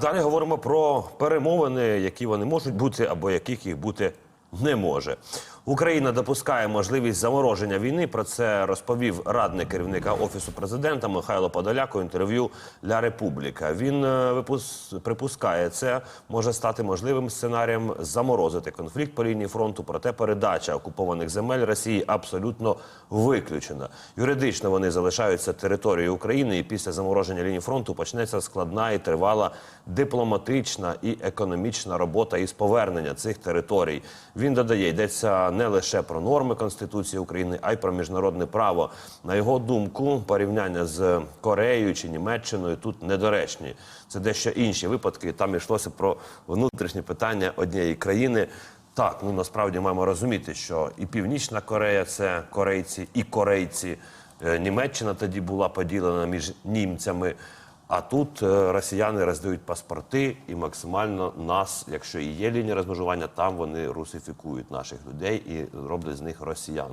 далі говоримо про перемовини, які вони можуть бути, або яких їх бути не може. Україна допускає можливість замороження війни. Про це розповів радник керівника офісу президента Михайло Подоляк у інтерв'ю для Републіка. Він е, випус... припускає, це може стати можливим сценарієм заморозити конфлікт по лінії фронту. Проте передача окупованих земель Росії абсолютно виключена. Юридично вони залишаються територією України, і після замороження лінії фронту почнеться складна і тривала дипломатична і економічна робота із повернення цих територій. Він додає, йдеться не лише про норми Конституції України, а й про міжнародне право. На його думку, порівняння з Кореєю чи Німеччиною тут недоречні. Це дещо інші випадки. Там йшлося про внутрішні питання однієї країни. Так, ну насправді маємо розуміти, що і Північна Корея це корейці, і корейці. Е, Німеччина тоді була поділена між німцями. А тут е, росіяни роздають паспорти і максимально нас, якщо і є лінія розмежування, там вони русифікують наших людей і роблять з них росіян.